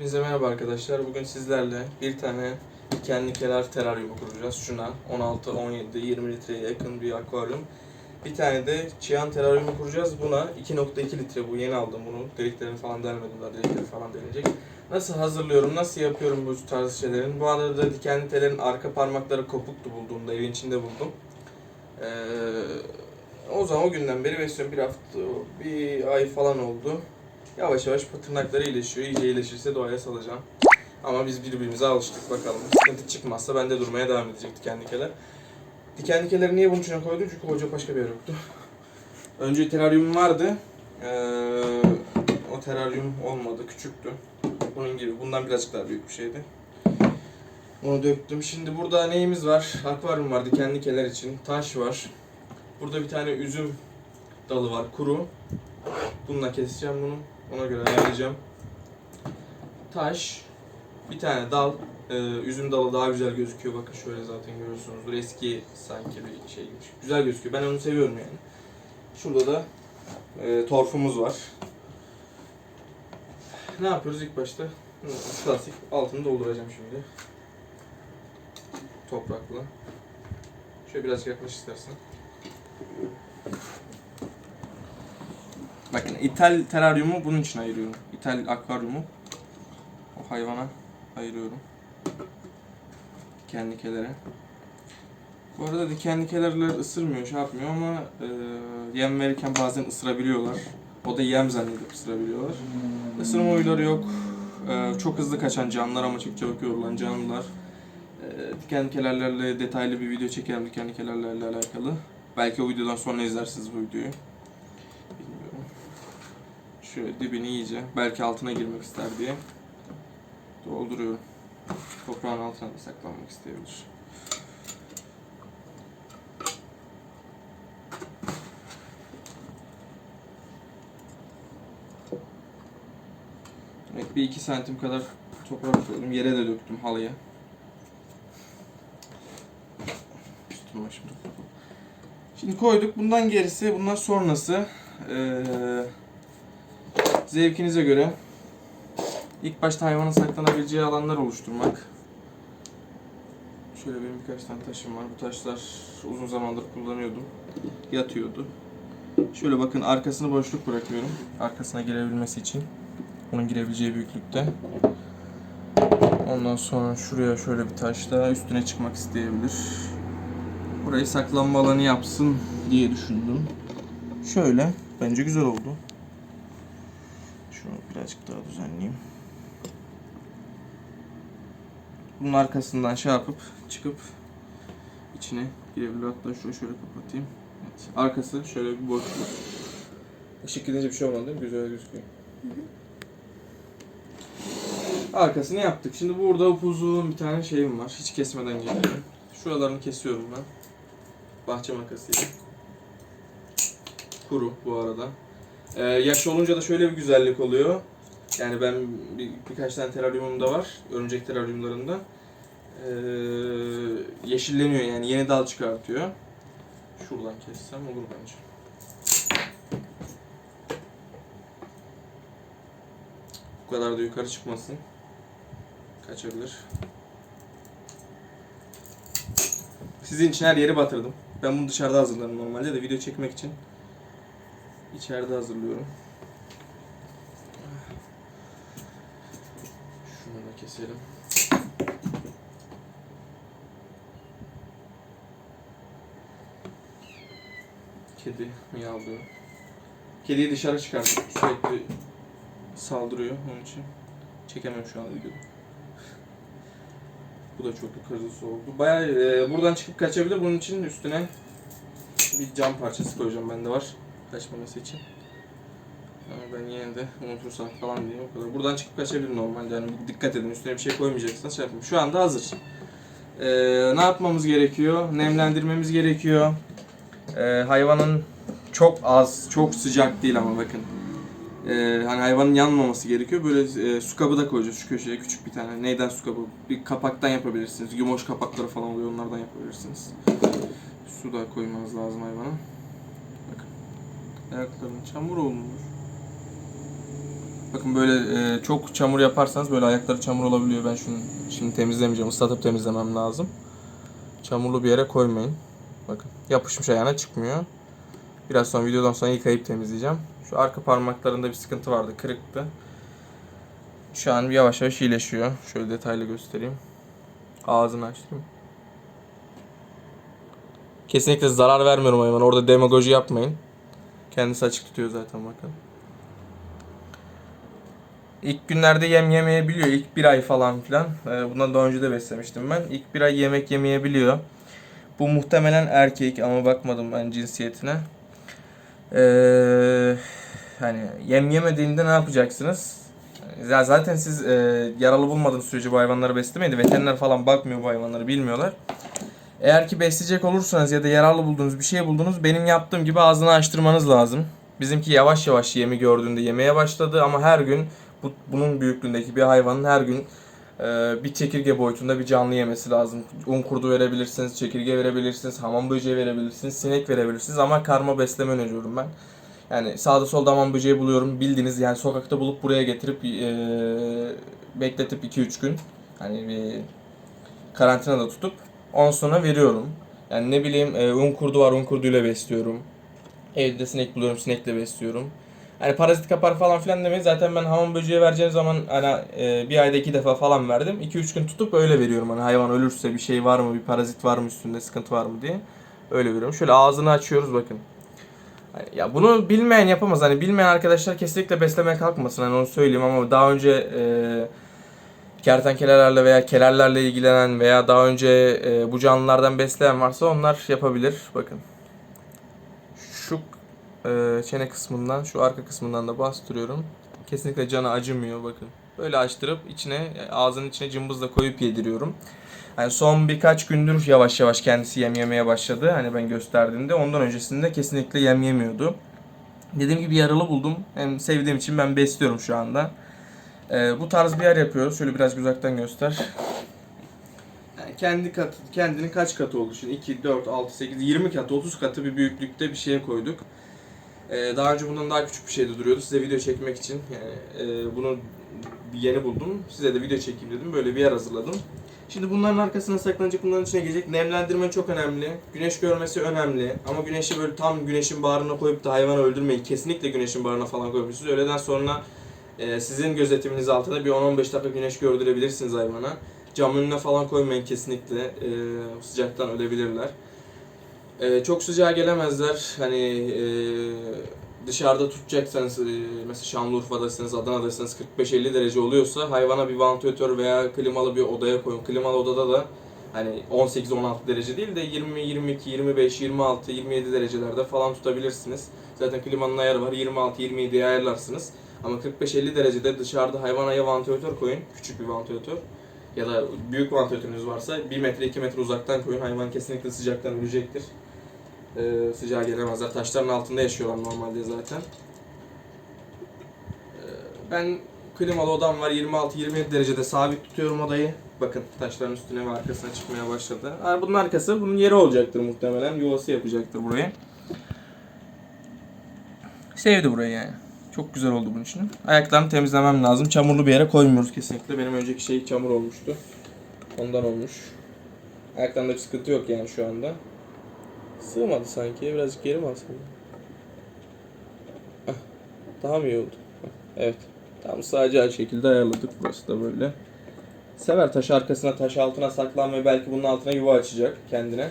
Hepinize merhaba arkadaşlar. Bugün sizlerle bir tane dikenli kenar teraryumu kuracağız. Şuna 16, 17, 20 litreye yakın bir akvaryum. Bir tane de çiyan teraryumu kuracağız. Buna 2.2 litre bu yeni aldım bunu. Deliklerini falan delmedim daha delikleri falan delinecek. Nasıl hazırlıyorum, nasıl yapıyorum bu tarz şeylerin? Bu arada dikenli telerin arka parmakları kopuktu bulduğumda, evin içinde buldum. Ee, o zaman o günden beri besliyorum. Bir hafta, bir ay falan oldu. Yavaş yavaş tırnakları iyileşiyor. İyice iyileşirse doğaya salacağım. Ama biz birbirimize alıştık bakalım. Sıkıntı çıkmazsa ben de durmaya devam edecek diken dikeler. Diken dikeleri niye bunun içine koydum? Çünkü hoca başka bir yer yoktu. Önce teraryum vardı. Ee, o teraryum olmadı. Küçüktü. Bunun gibi. Bundan birazcık daha büyük bir şeydi. Onu döktüm. Şimdi burada neyimiz var? Akvaryum var diken dikeler için. Taş var. Burada bir tane üzüm dalı var. Kuru. Bununla keseceğim bunu. Ona göre ayarlayacağım. Taş, bir tane dal. Ee, üzüm dalı daha güzel gözüküyor. Bakın şöyle zaten görüyorsunuzdur. Eski sanki bir şey gibi. Güzel gözüküyor. Ben onu seviyorum yani. Şurada da e, torfumuz var. Ne yapıyoruz ilk başta? Klasik altını dolduracağım şimdi. Toprakla. Şöyle biraz yaklaş istersen. Bakın ithal teraryumu bunun için ayırıyorum. İthal akvaryumu o hayvana ayırıyorum. Dikenlikelere. Bu arada dikenlikelerler ısırmıyor, şey yapmıyor ama e, yem verirken bazen ısırabiliyorlar. O da yem zannedip ısırabiliyorlar. Isırma huyları yok. E, çok hızlı kaçan canlılar ama çok çabuk yorulan canlılar. E, dikenlikelerle detaylı bir video çekerim dikenlikelerle alakalı. Belki o videodan sonra izlersiniz bu videoyu. Şöyle dibini iyice, belki altına girmek ister diye dolduruyorum. Toprağın altına da saklanmak isteyebilir. Evet bir iki santim kadar toprak koydum. Yere de döktüm halıya. Üstüne başımda. Şimdi koyduk. Bundan gerisi, bundan sonrası eee, zevkinize göre ilk başta hayvanın saklanabileceği alanlar oluşturmak. Şöyle benim birkaç tane taşım var. Bu taşlar uzun zamandır kullanıyordum. Yatıyordu. Şöyle bakın arkasını boşluk bırakıyorum. Arkasına girebilmesi için. Onun girebileceği büyüklükte. Ondan sonra şuraya şöyle bir taş daha üstüne çıkmak isteyebilir. Burayı saklanma alanı yapsın diye düşündüm. Şöyle. Bence güzel oldu. Şunu birazcık daha düzenleyeyim. Bunun arkasından şey yapıp çıkıp içine girebilir. Hatta şurayı şöyle kapatayım. Evet. Arkası şöyle bir boşluk. Işık gidince bir şey olmadı değil mi? Güzel gözüküyor. Arkasını yaptık. Şimdi burada upuzun bir tane şeyim var. Hiç kesmeden geliyorum. Şuralarını kesiyorum ben. Bahçe makasıyla. Kuru bu arada. Ee, yaş olunca da şöyle bir güzellik oluyor. Yani ben bir, birkaç tane teraryumum da var. Örümcek teraryumlarında. Ee, yeşilleniyor yani yeni dal çıkartıyor. Şuradan kessem olur bence. Bu kadar da yukarı çıkmasın. Kaçabilir. Sizin için her yeri batırdım. Ben bunu dışarıda hazırlarım normalde de video çekmek için içeride hazırlıyorum. Şunu da keselim. Kedi miyavlıyor. Kediyi dışarı çıkardım. Sürekli saldırıyor onun için. Çekemem şu an videoda. Bu da çok kırmızısı oldu. Bayağı e, buradan çıkıp kaçabilir. Bunun için üstüne bir cam parçası koyacağım bende var. Kaçmaması için. Ama ben yine de unutursam falan diye o kadar. Buradan çıkıp kaçabilir normalde. Yani dikkat edin üstüne bir şey koymayacaksınız. Şey yapayım. Şu anda hazır. Ee, ne yapmamız gerekiyor? Nemlendirmemiz gerekiyor. Ee, hayvanın çok az, çok sıcak değil ama bakın. Ee, hani hayvanın yanmaması gerekiyor. Böyle e, su kabı da koyacağız şu köşeye küçük bir tane. Neyden su kabı? Bir kapaktan yapabilirsiniz. Yumoş kapakları falan oluyor onlardan yapabilirsiniz. Su da koymanız lazım hayvana. Bakın. Ayaklarının çamur olmuş. Bakın böyle e, çok çamur yaparsanız böyle ayakları çamur olabiliyor. Ben şunu şimdi temizlemeyeceğim. Islatıp temizlemem lazım. Çamurlu bir yere koymayın. Bakın yapışmış ayağına çıkmıyor. Biraz sonra videodan sonra yıkayıp temizleyeceğim. Şu arka parmaklarında bir sıkıntı vardı. Kırıktı. Şu an yavaş yavaş iyileşiyor. Şöyle detaylı göstereyim. Ağzını açtım. Kesinlikle zarar vermiyorum hayvana. Orada demagoji yapmayın. Kendisi açık tutuyor zaten bakın. İlk günlerde yem yemeyebiliyor. İlk bir ay falan filan. Ee, Bundan daha önce de beslemiştim ben. İlk bir ay yemek yemeyebiliyor. Bu muhtemelen erkek ama bakmadım ben cinsiyetine. Ee, hani yem yemediğinde ne yapacaksınız? Ya zaten siz e, yaralı bulmadığınız sürece bu hayvanları beslemeyin. Veteriner falan bakmıyor bu hayvanları bilmiyorlar. Eğer ki besleyecek olursanız ya da yararlı bulduğunuz bir şey buldunuz benim yaptığım gibi ağzını açtırmanız lazım. Bizimki yavaş yavaş yemi gördüğünde yemeye başladı ama her gün bu, bunun büyüklüğündeki bir hayvanın her gün e, bir çekirge boyutunda bir canlı yemesi lazım. Un kurdu verebilirsiniz, çekirge verebilirsiniz, hamam böceği verebilirsiniz, sinek verebilirsiniz ama karma besleme öneriyorum ben. Yani sağda solda hamam böceği buluyorum bildiğiniz yani sokakta bulup buraya getirip e, bekletip 2-3 gün hani bir karantinada tutup ondan veriyorum. Yani ne bileyim e, un kurdu var un kurduyla besliyorum. Evde sinek buluyorum sinekle besliyorum. Hani parazit kapar falan filan demeyin. Zaten ben hamam böceği vereceğim zaman hani e, bir ayda iki defa falan verdim. 2-3 gün tutup öyle veriyorum. Hani hayvan ölürse bir şey var mı, bir parazit var mı üstünde, sıkıntı var mı diye. Öyle veriyorum. Şöyle ağzını açıyoruz bakın. Hani ya bunu bilmeyen yapamaz. Hani bilmeyen arkadaşlar kesinlikle beslemeye kalkmasın. Hani onu söyleyeyim ama daha önce e, kertenkelelerle veya kelerlerle ilgilenen veya daha önce e, bu canlılardan besleyen varsa onlar yapabilir. Bakın. Şu e, çene kısmından, şu arka kısmından da bastırıyorum. Kesinlikle canı acımıyor bakın. Böyle açtırıp içine ağzının içine cımbızla koyup yediriyorum. Yani son birkaç gündür yavaş yavaş kendisi yem yemeye başladı. Hani ben gösterdiğimde ondan öncesinde kesinlikle yem yemiyordu. Dediğim gibi yaralı buldum. Hem sevdiğim için ben besliyorum şu anda. Ee, bu tarz bir yer yapıyoruz. Şöyle biraz uzaktan göster. Yani kendi katı, kendinin kaç katı oldu şimdi? 2, 4, 6, 8, 20 katı, 30 katı bir büyüklükte bir şeye koyduk. Ee, daha önce bundan daha küçük bir şeyde duruyordu. Size video çekmek için yani e, bunu yeni buldum. Size de video çekeyim dedim. Böyle bir yer hazırladım. Şimdi bunların arkasına saklanacak, bunların içine gelecek. Nemlendirme çok önemli. Güneş görmesi önemli. Ama güneşi böyle tam güneşin bağrına koyup da hayvanı öldürmeyin. Kesinlikle güneşin bağrına falan koymuyorsunuz. Öğleden sonra e, sizin gözetiminiz altında bir 10-15 dakika güneş gördürebilirsiniz hayvana. Cam önüne falan koymayın kesinlikle. E, sıcaktan ölebilirler. E, çok sıcağa gelemezler. Hani e, dışarıda tutacaksanız e, mesela Şanlıurfa'dasınız, Adana'dasınız 45-50 derece oluyorsa hayvana bir vantilatör veya klimalı bir odaya koyun. Klimalı odada da hani 18-16 derece değil de 20, 22, 25, 26, 27 derecelerde falan tutabilirsiniz. Zaten klimanın ayarı var. 26-27'ye ayarlarsınız. Ama 45-50 derecede dışarıda hayvana ya vantilatör koyun, küçük bir vantilatör ya da büyük vantilatörünüz varsa 1 metre 2 metre uzaktan koyun. Hayvan kesinlikle sıcaktan ölecektir. Ee, sıcağa gelemezler. Taşların altında yaşıyorlar normalde zaten. Ee, ben klimalı odam var 26-27 derecede sabit tutuyorum odayı. Bakın taşların üstüne ve arkasına çıkmaya başladı. Ha, bunun arkası bunun yeri olacaktır muhtemelen. Yuvası yapacaktır burayı. Sevdi burayı yani. Çok güzel oldu bunun için. Ayaklarını temizlemem lazım. Çamurlu bir yere koymuyoruz kesinlikle. Benim önceki şey çamur olmuştu. Ondan olmuş. Ayaklarında bir sıkıntı yok yani şu anda. Sığmadı sanki. Birazcık geri mi Daha mı iyi oldu? Evet. Tam sadece şekilde ayarladık. Burası da böyle. Sever taş arkasına, taş altına saklanmayı. Belki bunun altına yuva açacak kendine.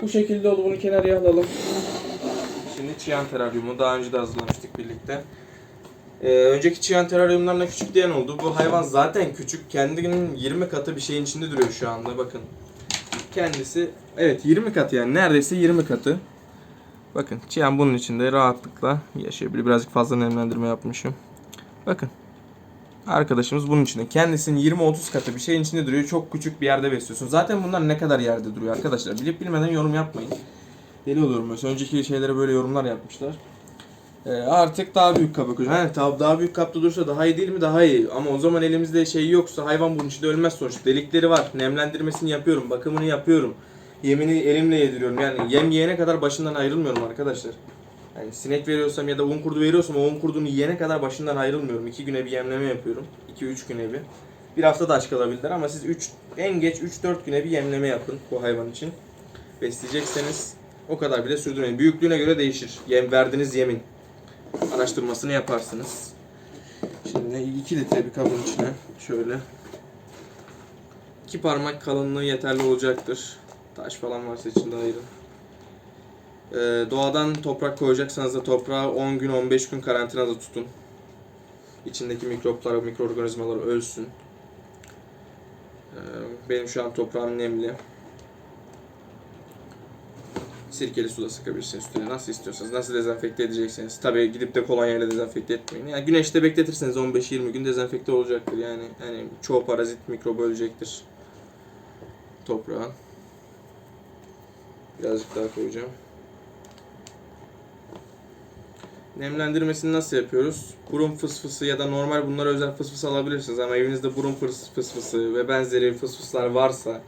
Bu şekilde oldu. Bunu kenarıya alalım. Şimdi çiyan teraryumu daha önce de hazırlamıştık birlikte. Ee, önceki çiyan teraryumlarına küçük diyen oldu. Bu hayvan zaten küçük. Kendinin 20 katı bir şeyin içinde duruyor şu anda. Bakın. Kendisi evet 20 katı yani neredeyse 20 katı. Bakın çiyan bunun içinde rahatlıkla yaşayabilir. Birazcık fazla nemlendirme yapmışım. Bakın. Arkadaşımız bunun içinde. Kendisinin 20-30 katı bir şeyin içinde duruyor. Çok küçük bir yerde besliyorsun. Zaten bunlar ne kadar yerde duruyor arkadaşlar. Bilip bilmeden yorum yapmayın. Deli olurum mesela. Önceki şeylere böyle yorumlar yapmışlar. Ee, artık daha büyük kap koyacağım. Yani tabii daha büyük kapta durursa daha iyi değil mi? Daha iyi. Ama o zaman elimizde şey yoksa hayvan bunun içinde ölmez sonuçta. Delikleri var. Nemlendirmesini yapıyorum. Bakımını yapıyorum. Yemini elimle yediriyorum. Yani yem yiyene kadar başından ayrılmıyorum arkadaşlar. Yani sinek veriyorsam ya da un kurdu veriyorsam o un kurdunu yiyene kadar başından ayrılmıyorum. 2 güne bir yemleme yapıyorum. 2-3 güne bir. Bir hafta da aç kalabilirler ama siz 3 en geç 3-4 güne bir yemleme yapın bu hayvan için. Besleyecekseniz o kadar bile sürdürmeyin. Büyüklüğüne göre değişir. Yem verdiğiniz yemin araştırmasını yaparsınız. Şimdi 2 litre bir kabın içine şöyle iki parmak kalınlığı yeterli olacaktır. Taş falan varsa içinde ayırın. Ee, doğadan toprak koyacaksanız da toprağı 10 gün 15 gün karantinada tutun. İçindeki mikroplar, mikroorganizmalar ölsün. Ee, benim şu an toprağım nemli. Sirkeli suda sıkabilirsiniz üstüne nasıl istiyorsanız. Nasıl dezenfekte edecekseniz. Tabii gidip de kolonyayla dezenfekte etmeyin. Yani güneşte bekletirseniz 15-20 gün dezenfekte olacaktır. Yani hani çoğu parazit mikrobu ölecektir. Toprağın. Birazcık daha koyacağım. Nemlendirmesini nasıl yapıyoruz? Burun fısfısı ya da normal bunlara özel fısfıs alabilirsiniz ama evinizde burun fıs- fısfısı ve benzeri fısfıslar varsa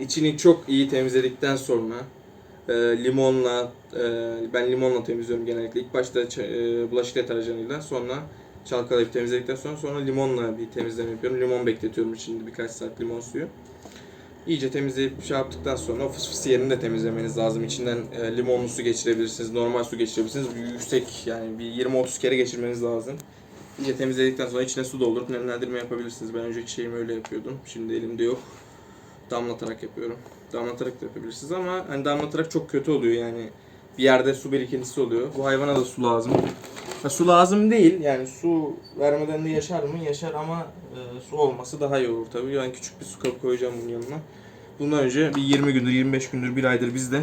içini çok iyi temizledikten sonra e, limonla e, ben limonla temizliyorum genellikle. İlk başta e, bulaşık deterjanıyla sonra çalkalayıp temizledikten sonra sonra limonla bir temizleme yapıyorum. Limon bekletiyorum içinde birkaç saat limon suyu. İyice temizleyip şey yaptıktan sonra o fısfısı yerini de temizlemeniz lazım. İçinden e, limonlu su geçirebilirsiniz, normal su geçirebilirsiniz. Yüksek yani bir 20-30 kere geçirmeniz lazım. İyice temizledikten sonra içine su doldurup nemlendirme yapabilirsiniz. Ben önceki şeyimi öyle yapıyordum. Şimdi elimde yok. Damlatarak yapıyorum. Damlatarak da yapabilirsiniz ama hani damlatarak çok kötü oluyor yani. Bir yerde su birikintisi oluyor. Bu hayvana da su lazım. Ha, su lazım değil yani su vermeden de yaşar mı? Yaşar ama e, su olması daha iyi olur tabii. Ben küçük bir su kabı koyacağım bunun yanına. Bundan önce bir 20 gündür, 25 gündür, bir aydır bizde.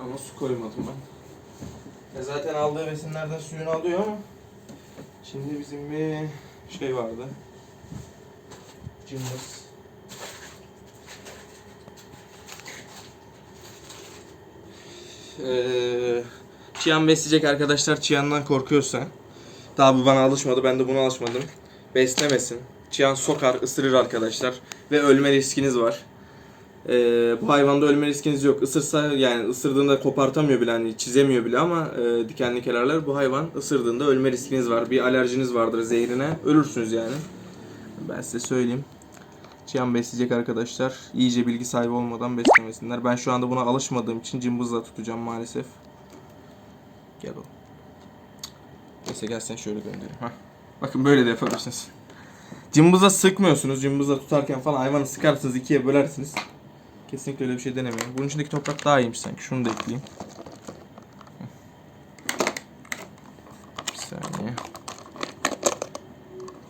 Ama su koymadım ben. E zaten aldığı besinlerden suyunu alıyor ama şimdi bizim bir şey vardı. Cımbız. Ee, Çiyan besleyecek arkadaşlar Çiyan'dan korkuyorsa daha bu bana alışmadı ben de buna alışmadım. Beslemesin. Çiyan sokar, ısırır arkadaşlar ve ölme riskiniz var. Ee, bu hayvanda ölme riskiniz yok. Isırsa yani ısırdığında kopartamıyor bile hani çizemiyor bile ama e, dikenli kenarlar bu hayvan ısırdığında ölme riskiniz var. Bir alerjiniz vardır zehrine ölürsünüz yani. Ben size söyleyeyim. Çiyan besleyecek arkadaşlar iyice bilgi sahibi olmadan beslemesinler. Ben şu anda buna alışmadığım için cımbızla tutacağım maalesef. Gel oğlum. Neyse gel sen şöyle göndereyim. Hah. Bakın böyle de yapabilirsiniz. Cımbızla sıkmıyorsunuz. Cımbızla tutarken falan hayvanı sıkarsınız ikiye bölersiniz. Kesinlikle öyle bir şey denemeyin. Bunun içindeki toprak daha iyiymiş sanki. Şunu da ekleyeyim. Bir saniye.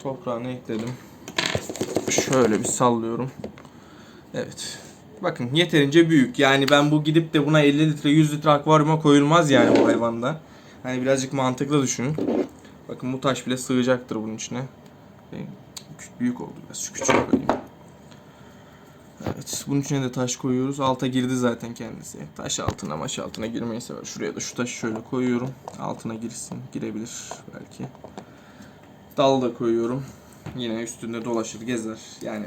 Toprağını ekledim. Şöyle bir sallıyorum. Evet. Bakın yeterince büyük. Yani ben bu gidip de buna 50 litre 100 litre akvaryuma koyulmaz yani bu hayvanda. Hani birazcık mantıklı düşünün. Bakın bu taş bile sığacaktır bunun içine. Büyük oldu biraz. Şu küçük koyayım. Evet, bunun içine de taş koyuyoruz. Alta girdi zaten kendisi. Taş altına, maş altına girmeyi sever. Şuraya da şu taşı şöyle koyuyorum. Altına girsin, girebilir belki. Dal da koyuyorum. Yine üstünde dolaşır, gezer. Yani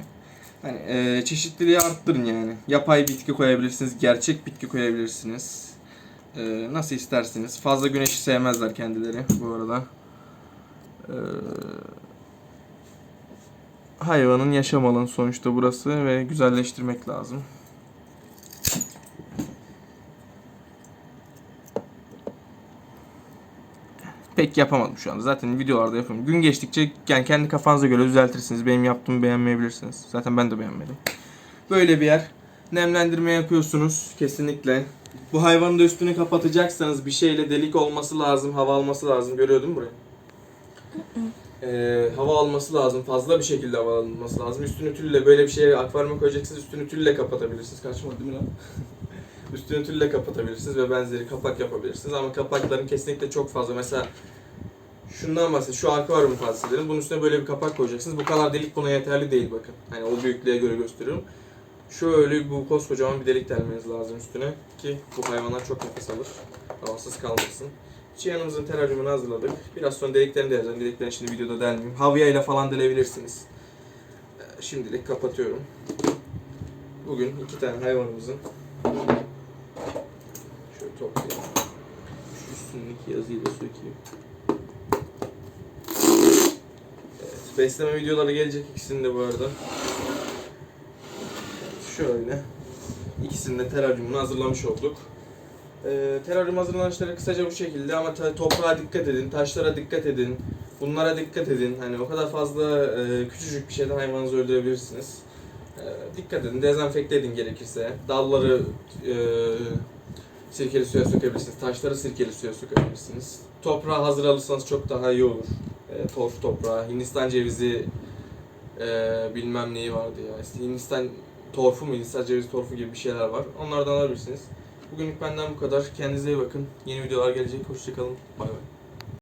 hani e, çeşitliliği arttırın yani. Yapay bitki koyabilirsiniz, gerçek bitki koyabilirsiniz. E, nasıl isterseniz. Fazla güneşi sevmezler kendileri bu arada. E, hayvanın yaşam alanı sonuçta burası ve güzelleştirmek lazım. Pek yapamadım şu anda. Zaten videolarda yapıyorum. Gün geçtikçe yani kendi kafanıza göre düzeltirsiniz. Benim yaptığımı beğenmeyebilirsiniz. Zaten ben de beğenmedim. Böyle bir yer. Nemlendirme yapıyorsunuz kesinlikle. Bu hayvanın da üstünü kapatacaksanız bir şeyle delik olması lazım, hava alması lazım. Görüyor değil mi burayı? Ee, hava alması lazım. Fazla bir şekilde hava alması lazım. Üstünü tülle böyle bir şeye akvaryuma koyacaksınız. Üstünü tülle kapatabilirsiniz. Kaçmadı değil mi lan? Üstünü tülle kapatabilirsiniz ve benzeri kapak yapabilirsiniz. Ama kapakların kesinlikle çok fazla. Mesela şundan bahsedeyim. Şu akvaryumu bahsedelim. Bunun üstüne böyle bir kapak koyacaksınız. Bu kadar delik buna yeterli değil bakın. Hani o büyüklüğe göre gösteriyorum. Şöyle bu koskocaman bir delik delmeniz lazım üstüne ki bu hayvanlar çok nefes alır. Havasız kalmasın. Çiyanımızın teraryumunu hazırladık. Biraz sonra deliklerini deleceğim. Deliklerini şimdi videoda delmeyeyim. Havya ile falan delebilirsiniz. Ee, Şimdilik kapatıyorum. Bugün iki tane hayvanımızın şöyle toplayayım. Şu üst üstündeki yazıyı da sökeyim. Evet, besleme videoları gelecek ikisinin de bu arada. Şöyle. İkisinin de teraryumunu hazırlamış olduk. Ee, teraryum hazırlanışları kısaca bu şekilde ama toprağa dikkat edin, taşlara dikkat edin, bunlara dikkat edin. Hani o kadar fazla e, küçücük bir şeyden hayvanınızı öldürebilirsiniz. Ee, dikkat edin, dezenfekte edin gerekirse. Dalları e, sirkeli suya sökebilirsiniz, taşları sirkeli suya sökebilirsiniz. Toprağı hazır alırsanız çok daha iyi olur. E, torf toprağı, Hindistan cevizi e, bilmem neyi vardı ya. İşte Hindistan torfu mu, Hindistan cevizi torfu gibi bir şeyler var. Onlardan alabilirsiniz. Bugünlük benden bu kadar. Kendinize iyi bakın. Yeni videolar gelecek. Hoşçakalın. Bay bay.